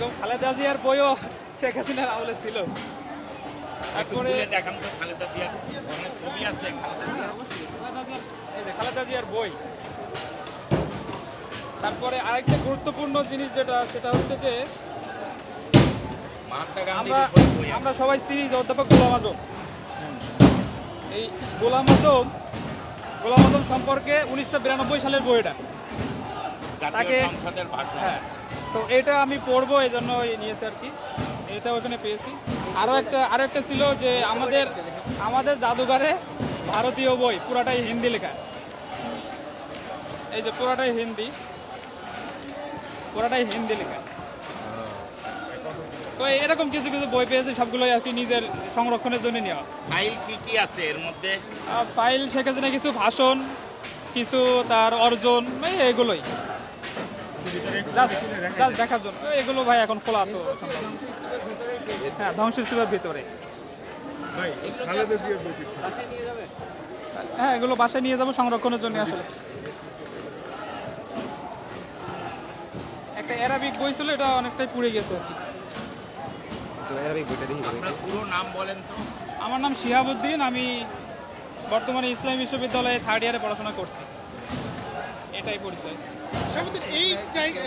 এরকম খালেদা জিয়ার বইও শেখ হাসিনার আমলে ছিল। তারপরে দেখান তো খালেদা জিয়ার অনেক ছবি আছে খালেদা জিয়ার। বই। তারপরে আরেকটা গুরুত্বপূর্ণ জিনিস যেটা সেটা হচ্ছে যে আমরা। আমরা সবাই চিনি যে অধ্যাপক গোলাম আজম। এই গোলাম আজম গোলাম আজম সম্পর্কে উনিশশো বিরানব্বই সালের বইটা। তাকে- সংসদের হ্যাঁ। তো এটা আমি পড়ব এই জন্য নিয়েছি আর কি। এটা ওখানে পেয়েছি। আরও একটা আরও একটা ছিল যে আমাদের আমাদের জাদুঘরে ভারতীয় বই পুরাটাই হিন্দি লেখা। এই যে পুরাটাই হিন্দি। পুরাটাই হিন্দি লেখা। তো এরকম কিছু কিছু বই পেয়েছি সবগুলোই আর কি নিজের সংরক্ষণের জন্য নেওয়া। ফাইল কি কি আছে এর মধ্যে? ফাইল শেখ হাসিনা কিছু ভাষণ কিছু তার অর্জন এগুলোই। দেখার জন্য। এগুলো ভাই এখন খোলা তো হ্যাঁ ধ্বংসস্তূপের ভিতরে। হ্যাঁ এগুলো বাসায় নিয়ে যাব সংরক্ষণের জন্য আসলে। একটা অ্যারাবিক বই ছিল এটা অনেকটাই পুড়ে গেছে আর কি। পুরো নাম বলেন তো। আমার নাম শিহাবুদ্দিন আমি বর্তমানে ইসলামী বিশ্ববিদ্যালয়ে থার্ড ইয়ারে পড়াশোনা করছি। এটাই পরিচয়। এই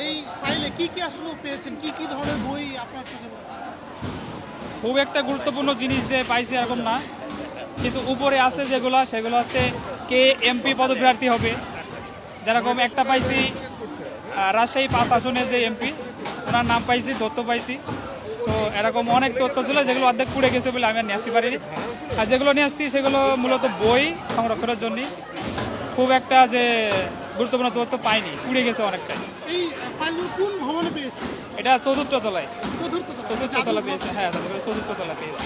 এই ফাইলে কি কি আসলে পেয়েছেন? কি কি ধরনের বই আপনার চোখে খুব একটা গুরুত্বপূর্ণ জিনিস যে পাইছি এরকম না। কিন্তু উপরে আছে যেগুলো সেগুলো আছে কে এমপি পদপ্রার্থী হবে। যেরকম একটা পাইছি রাজশাহী পাঁচ আসনের যে এমপি ওনার নাম পাইছি তথ্য পাইছি। তো এরকম অনেক তথ্য ছিল যেগুলো অর্ধেক পুড়ে গেছে বলে আমি আর নিয়ে আসতে পারিনি। আর যেগুলো নিয়ে আসছি সেগুলো মূলত বই সংরক্ষণের জন্য খুব একটা যে গুরুত্বপূর্ণ তথ্য পাইনি উড়ে গেছে অনেকটাই। এই পেয়েছে? এটা চতুর্থ তলায়। চতুর্থ তলা পেয়েছে হ্যাঁ চতুর্থ তলা পেয়েছে।